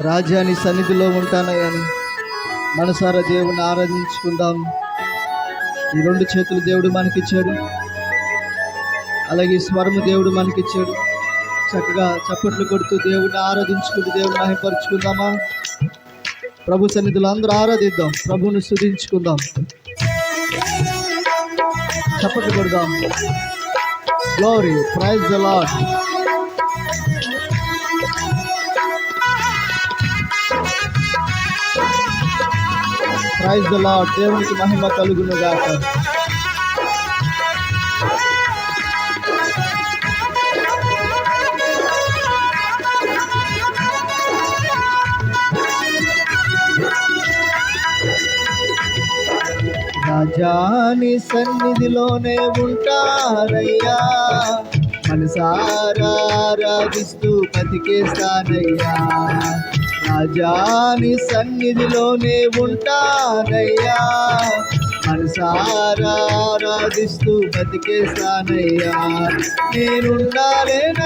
రాజ్యాన్ని సన్నిధిలో ఉంటానయ్యాను మనసారా దేవుని ఆరాధించుకుందాం. ఈ రెండు చేతులు దేవుడు మనకిచ్చాడు. అలాగే స్వరము దేవుడు మనకిచ్చాడు. చక్కగా చప్పట్లు కొడుతూ దేవుడిని ఆరాధించుకుంటూ దేవుని మహిపరుచుకుందామా? ప్రభు సన్నిధిలో అందరూ ఆరాధిద్దాం. ప్రభువుని స్తుతించుకుందాం చప్పట్లు కొడదాం. Glory praise the Lord praise the Lord దేవునికి మహిమ కలుగును గాక. రాజాని సన్నిధిలోనే ఉంటారయ్యా. మనసారా రాగిస్తూ బతికేస్తానయ్యా. రాజాని సన్నిధిలోనే ఉంటానయ్యా. మనసారా ఆరాధిస్తూ బతికేస్తానయ్యా నేనుండాలేనయ్యా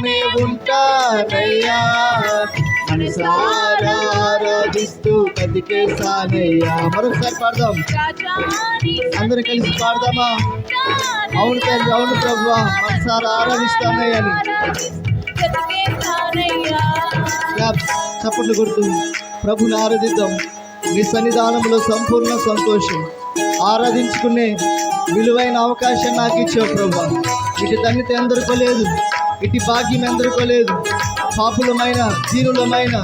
సన్నిధిలోనే ఉంటానయ్యా. మనసారా ఆరాధిస్తూ బతికేస్తానయ్యా మరొకసారి పాడదాం. అందరూ కలిసి పాడదామా? అవును తల్లి అవును ప్రభు మనసారా ఆరాధిస్తానయ్యా చప్పట్లు కొడుతూ ప్రభుని ఆరాధిద్దాం. మీ సన్నిధానంలో సంపూర్ణ సంతోషం. ఆరాధించుకునే విలువైన అవకాశం నాకు ఇచ్చావు ప్రభు. ఇటు ధన్యత అందరికీ లేదు. ఇటు భాగ్యం ఎందరికో లేదు పాపులమైన దీనులమైన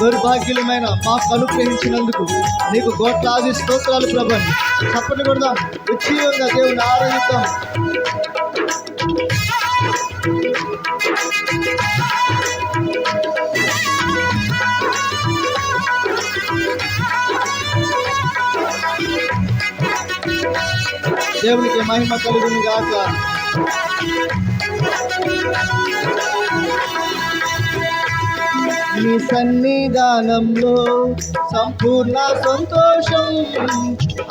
దౌర్భాగ్యులమైన మాకు అనుగ్రహించినందుకు నీకు గోట్లాది స్తోత్రాలు ప్రభు. చప్పట్లు కూడా ఉచ్చీయంగా దేవుని ఆరాధిద్దాం. దేవునికి మహిమ కలుగును గాక నీ సన్నిధానంలో సంపూర్ణ సంతోషం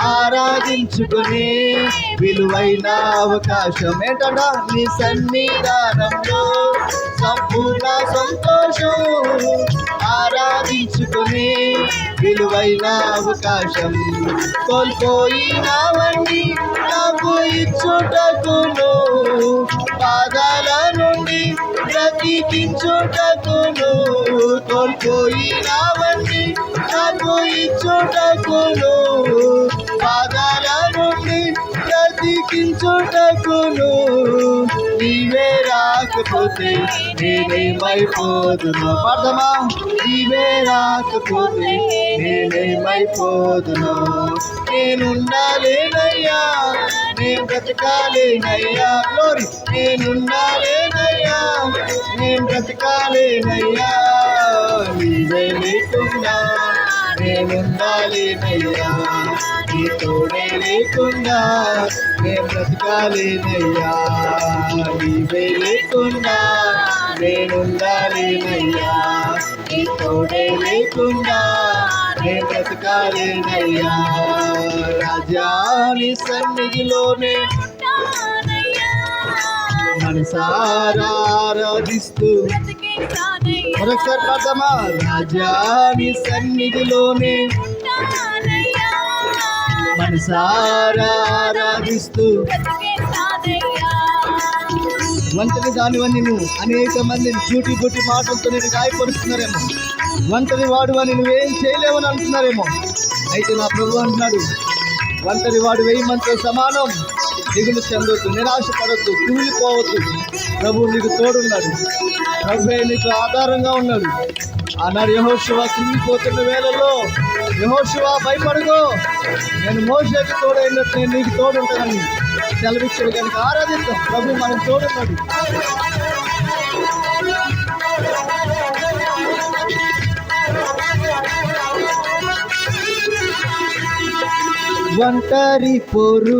ఆరాధించుకునే విలువైన అవకాశం ఏంటంట నీ సన్నిధానంలో సంపూర్ణ సంతోషం ఆరాధించుకునే విలువైన అవకాశం కోల్పోయినవన్నీ నాకు ఇచ్చుటకును పాదాల నుండి బ్రతికించుటకును కోల్పోయినవన్నీ నాకు ఇచ్చుటకును పాదాల నుండి బ్రతికించుటకును నీవే రాకపోతే నేనేమైపోదును పాడదామా నీవే రాకపోతే నేనేమైపోదును నేనుండాలేనయ్యా నేను బ్రతకాలేనయ్యా గ్లోరీ నేనుండాలేనయ్యా నేను బ్రతకాలేనయ్యా నీవే లేకుండా. నేనుండాలేనయ్యా. నీ తోడే లేకుండా నేను బ్రతకాలేనయ్యా. నీవే లేకుండా నేనుండాలేనయ్యా. నీ తోడే లేకుండా నేను బ్రతకాలేనయ్యా. రాజాని సన్నిధిలోనే మనసారా మరొకసారి రాజాని సన్నిధిలోనే మనసారాధిస్తూ వంటని దానివని నువ్వు అనేక మందిని చూటి బుట్టి మాటలతో నేను గాయపరుస్తున్నారేమో. వంటని వాడు అని నువ్వేం చేయలేవని అంటున్నారేమో. అయితే నా ప్రభు అంటున్నాడు ఒంటరి వాడు వెయ్యి మందితో సమానం. దిగులు చెందొద్దు నిరాశ పడొద్దు కూలిపోవద్దు ప్రభు నీకు తోడున్నాడు. ప్రభు నీకు ఆధారంగా ఉన్నాడు. ఆనాడు యహోశివ కుంగిపోతున్న వేళలో యహోశివ భయపడదు నేను మోసేకి తోడైనట్టు నేను నీకు తోడుంటానని సెలవిచ్చాడు. కనుక ఆరాధిస్తాం ప్రభు మనం తోడున్నాడు. ఒంటరి పోరు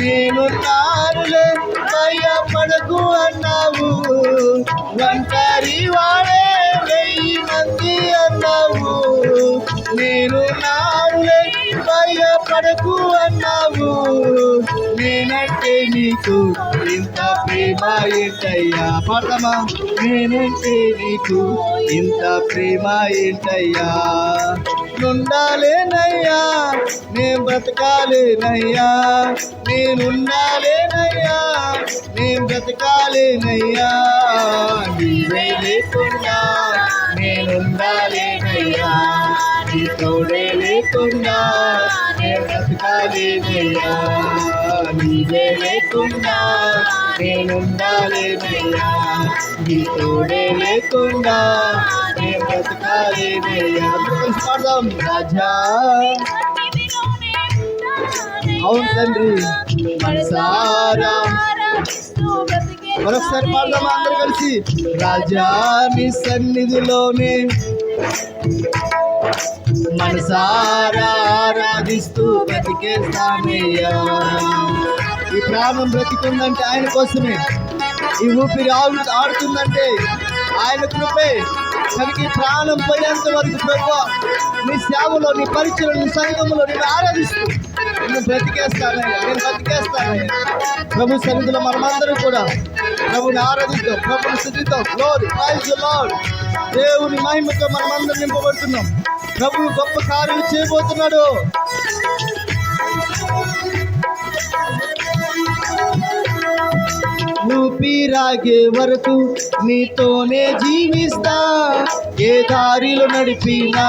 నేను నారులే భయపడకు అన్నావు. ఒంటరి వాడే వెయ్యి మంది అన్నావు. నేను నారులే భయపడకు అన్నావు. నేనంటే నీకు ఇంత ప్రేమ ఏంటయ్యా? పాడమా? నేనంటే నీకు ఇంత ప్రేమ ఏంటయ్యా? నుండాలేనయ్యా నేను బ్రతకాలేనయ్యా. నేనుండాలేనయ్యా నేను బ్రతకాలేనయ్యా. నీవే లేకుండా నేనుండాలేనయ్యా నీ తోడే లేకుండా నేను బ్రతకాలేనయ్యా నీవే లేకుండా నేనుండాలేనయ్యా నీ తోడే లేకుండా నేను బ్రతకాలేనయ్యా అందరం పాడదాం రాజా అవును తండ్రి మనసారా మరొకసారి పాడదామా అందరు కలిసి? రాజా నీ సన్నిధిలోనే. మనసారా ఆరాధిస్తూ బ్రతికేస్తానయ్యా ఈ ప్రాణం బ్రతికుందంటే ఆయన కోసమే. ఈ ఊపిరి ఆవు ఆడుతుందంటే ఆయన కృపే. కనుక ప్రాణం పోయేంత వరకు ప్రభు నీ సేవలో నీ పరిచయం నీ సంఘములో నేను ఆరాధిస్తూ నేను బ్రతికేస్తానయ్యా. నేను బ్రతికేస్తానయ్యా. ప్రభు సన్నిధిలో మనమందరం కూడా ప్రభుని ఆరాధిద్దాం ప్రభుని శుద్ధితో లోడ్ ప్రైజ్ లోడ్ దేవుని మహిమతో మనమందరం నింపబడుతున్నాం. ప్రభు గొప్ప కార్యం చేయబోతున్నాడు. పీరాగే వరకు నీతోనే జీవిస్తా. ఏ దారిలో నడిపినా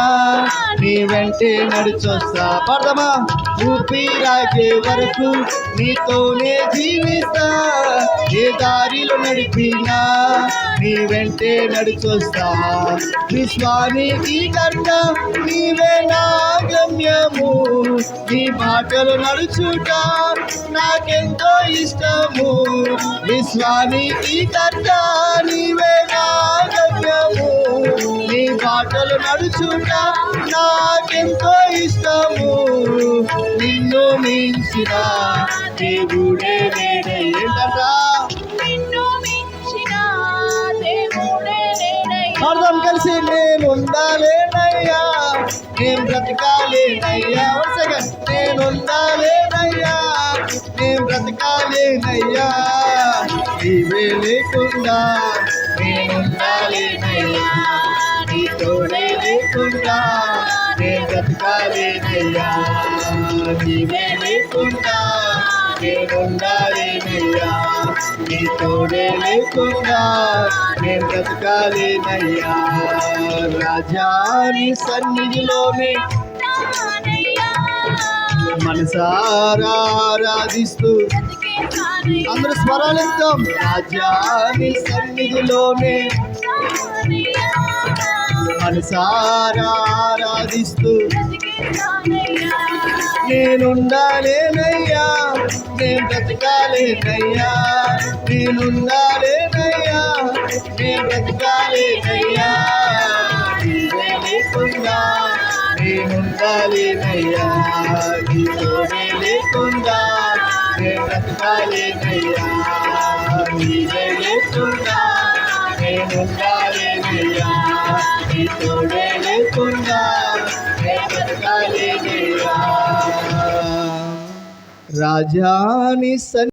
నీ వెంటే నడిచొస్తా. పడదమా? ఊపిరాగే వరకు నీతోనే జీవిస్తా. ఏ దారిలో నడిపినా నీ వెంటే నడిచొస్తా. విశ్వానికి కంట నీవే నా గమ్యము. నీ మాటలు నడుచుట నాకెంతో ఇష్టము. విశ్వానికి కంట నీవే నా గమ్యము. నీ మాటలు నడుచుట నాకెంతో ఇష్టము. నిన్ను మించిన దేవుడే నేనే. ఏంటంటా? అర్థం కలిసి నేను ఉండాలేనయ్యా. నేను బ్రతకాలేనయ్యా? నేను ఉండాలేనయ్యా. నేను బ్రతకాలేనయ్యా? నీవే లేకుండా నేను ఉండాలేనయ్యా. నీ తోడే లేకుండా బ్రతకాలేనయ్యా నీవే లేకుండా నేను ఉండాలేనయ్యా నీ తోడే లేకుండా నేను బ్రతకాలేనయ్యా రాజా నీ సన్నిధిలోనే మనసారా ఆరాధిస్తూ అందరూ స్వరాలిద్దాం రాజా నీ సన్నిధిలోనే మనసారా నేనుండాలేనయ్యా నేను బ్రతకాలేనయ్యా నేనుండాలేనయ్యా నేను బ్రతకాలేనయ్యా. లేకుండా నేనుండాలేనయ్యా నీలోనే లేకుండా నేను బ్రతకాలేనయ్యా. నీవే లేకుండా నేనుండాలేనయ్యా. తోడే లేకుండా రాజాని సన్